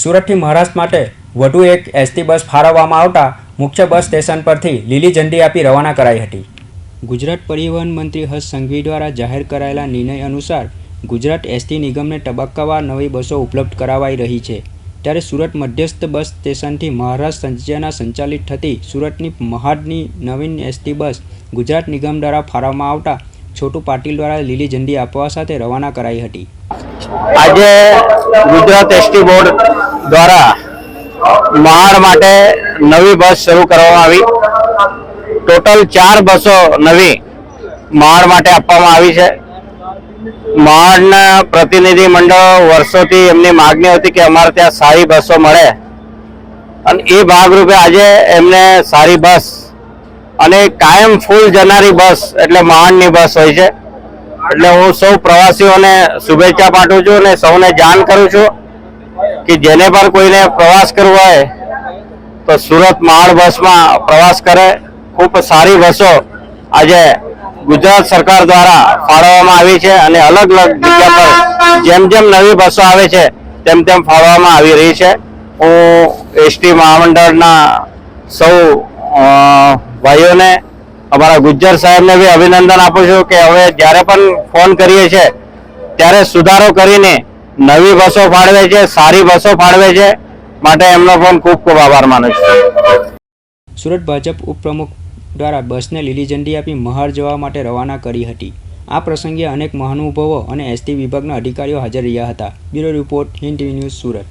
સુરતથી મહારાષ્ટ્ર માટે વધુ એક એસટી બસ ફાળવવામાં આવતા મુખ્ય બસ સ્ટેશન પરથી લીલી ઝંડી આપી રવાના કરાઈ હતી. ગુજરાત પરિવહન મંત્રી હર્ષ સંઘવી દ્વારા જાહેર કરાયેલા નિર્ણય અનુસાર ગુજરાત એસટી નિગમને તબક્કાવાર નવી બસો ઉપલબ્ધ કરાવાઈ રહી છે. ત્યારે સુરત મધ્યસ્થ બસ સ્ટેશનથી મહારાષ્ટ્ર સંજયના સંચાલિત થતી સુરતની મહાડની નવીન એસટી બસ ગુજરાત નિગમ દ્વારા ફાળવવામાં આવતા છોટુ પાટીલ દ્વારા લીલી ઝંડી આપવા સાથે રવાના કરાઈ હતી. આજે ગુજરાત એસટી બોર્ડ દ્વારા મહાડ માટે નવી બસ શરૂ કરવામાં આવી. ટોટલ ચાર બસો નવી મહાડ માટે આપવામાં આવી છે. મહાડના પ્રતિનિધિ મંડળ વર્ષોથી એમની માગણી હતી કે અમારે ત્યાં સારી બસો મળે. અને એ ભાગરૂપે આજે એમને સારી બસ અને કાયમ ફૂલ જનારી બસ એટલે મહાડની બસ હોય છે. એટલે હું સૌ પ્રવાસીઓને શુભેચ્છા પાઠવું છું અને સૌને જાણ કરું છું. કે જેને પણ કોઈને પ્રવાસ કરવો હોય તો સુરત મહાડ બસમાં પ્રવાસ કરે. ખૂબ સારી બસો આજે ગુજરાત સરકાર દ્વારા ફાળવવામાં આવી છે અને અલગ અલગ જગ્યા પર જેમ જેમ નવી બસો આવે છે, તેમ તેમ ફાળવવામાં આવી રહી છે. હું એસટી મહામંડળના સૌ ભાઈઓને, અમારા ગુજ્જર સાહેબને બી અભિનંદન આપું છું કે હવે જ્યારે પણ ફોન કરીએ છીએ, ત્યારે સુધારો કરીને નવી બસો ફાળવે છે, સારી બસો ફાળવે છે. માટે એમનો પણ ખૂબ ખૂબ આભાર માનું છું. સુરત ભાજપ ઉપપ્રમુખ દ્વારા બસને લીલી ઝંડી આપી મહાર જવા માટે રવાના કરી હતી. આ પ્રસંગે અનેક મહાનુભાવો અને એસટી વિભાગના અધિકારીઓ હાજર રહ્યા હતા. Bureau report, Hind news Surat.